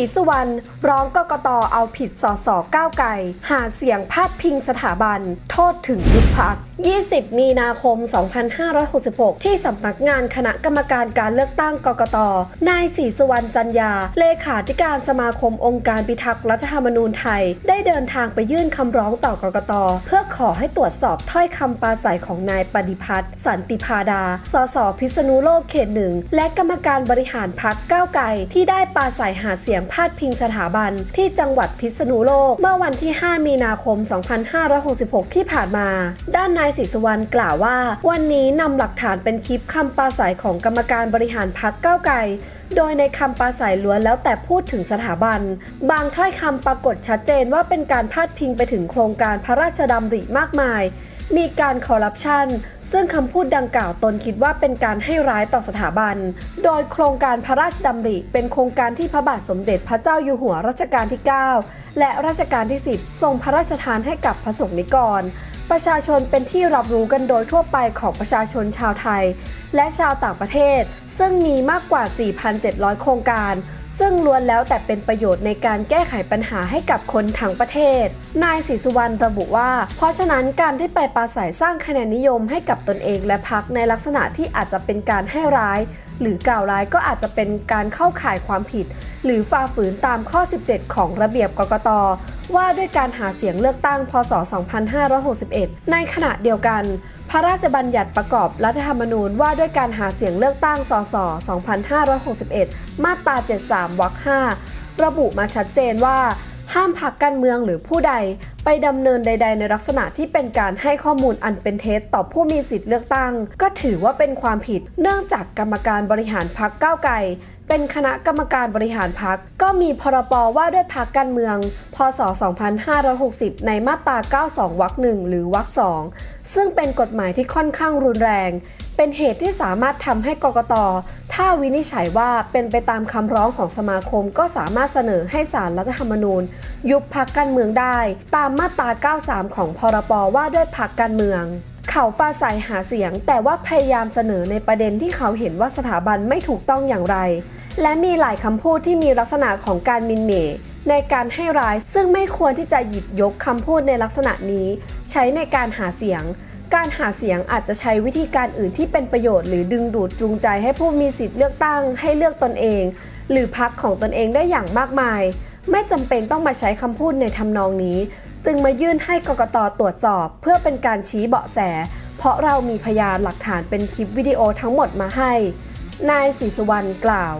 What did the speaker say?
รีสุวรรณร้องกกตเอาผิดสสก้าวไก่ หาเสียงพาดพิงสถาบัน โทษถึงยุบพัก 20 มีนาคม 2566 ที่สำนักงานคณะกรรมการการเลือกตั้งกกต นายศรีสุวรรณจันยา เลขาธิการสมาคมองค์การพิทักษ์รัฐธรรมนูญไทย ได้เดินทางไปยื่นคำร้องต่อกกต เพื่อขอให้ตรวจสอบถ้อยคำปราศัยของนายปฏิพัฒน์สันติพาดา สสพิษณุโลกเขตหนึ่ง และกรรมการบริหารพักก้าวไกลที่ได้ปราศัยหาเสียงพาดพิงสถาบันที่จังหวัดพิษณุโลก เมื่อวันที่ 5 มีนาคม 2566 ที่ผ่านมา ด้านนายศรีสุวรรณกล่าวว่า วันนี้นำหลักฐานเป็นคลิปคำปราศัยของกรรมการบริหารพักก้าวไกลโดยในคำปราศัยล้วนแล้วแต่พูดถึงสถาบัน บางถ้อยคำปรากฏชัดเจนว่าเป็นการพาดพิงไปถึงโครงการพระราชดำริมากมาย มีการคอร์รัปชันซึ่งคำพูดดังกล่าวตนคิดว่าเป็นการให้ร้ายต่อสถาบัน โดยโครงการพระราชดำริเป็นโครงการที่พระบาทสมเด็จพระเจ้าอยู่หัวรัชกาลที่ 9 และรัชกาลที่ 10 ทรงพระราชทานให้กับพระสงฆ์นิกร ประชาชนเป็นที่รับรู้กันโดยทั่วไปของประชาชนชาวไทย และชาวต่างประเทศ ซึ่งมีมากกว่า 4,700 โครงการ ซึ่งล้วนแล้วแต่เป็นประโยชน์ในการแก้ไขปัญหาให้กับคนทั้งประเทศ นายศรีสุวรรณระบุว่า เพราะฉะนั้นการที่ไปปราศัยสร้างคะแนนนิยมให้กับตนเองและพักในลักษณะที่อาจจะเป็นการให้ร้าย หรือกล่าวร้ายก็อาจจะเป็นการเข้าข่ายความผิด หรือฝ่าฝืนตามข้อ 17 ของระเบียบกกตว่าด้วยการหาเสียงเลือกตั้ง พศ 2561 ในขณะเดียวกัน พระราชบัญญัติประกอบรัฐธรรมนูญว่าด้วยการหาเสียงเลือกตั้ง สส 2561 มาตรา 73 วรรค 5 ระบุมาชัดเจนว่า ห้ามพักการเมืองหรือผู้ใดไปดำเนินใด ๆ ในลักษณะที่เป็นการให้ข้อมูลอันเป็นเท็จต่อผู้มีสิทธิ์เลือกตั้ง ก็ถือว่าเป็นความผิด เนื่องจากกรรมการบริหารพรรคก้าวไกล เป็นคณะกรรมการบริหารพัก ก็มีพรบว่าด้วยพักการเมือง พศ 2560 ในมาตรา 92 วรรคหนึ่งหรือวรรคสองซึ่งเป็นกฎหมายที่ค่อนข้างรุนแรง เป็นเหตุที่สามารถทำให้กกต ถ้าวินิจฉัยว่าเป็นไปตามคำร้องของสมาคม ก็สามารถเสนอให้ศาลรัฐธรรมนูญ ยุบพักการเมืองได้ ตามมาตรา 93 ของพรบว่าด้วยพักการเมืองเขาปราศัยหาเสียง แต่ว่าพยายามเสนอในประเด็นที่เขาเห็นว่าสถาบันไม่ถูกต้องอย่างไร และมีหลายคำพูดที่มีลักษณะของการมินเหมในการให้ร้ายซึ่งไม่ควรที่จะหยิบยกคำพูดในลักษณะนี้ ใช้ในการหาเสียง การหาเสียงอาจจะใช้วิธีการอื่นที่เป็นประโยชน์หรือดึงดูดจูงใจให้ผู้มีสิทธิ์เลือกตั้ง ให้เลือกตนเอง หรือพักของตนเองได้อย่างมากมาย ไม่จำเป็นต้องมาใช้คำพูดในทำนองนี้ จึงมายื่นให้กกตตรวจสอบ เพื่อเป็นการชี้เบาะแส เพราะเรามีพยานหลักฐานเป็นคลิปวิดีโอทั้งหมดมาให้ นายศรีสุวรรณกล่าว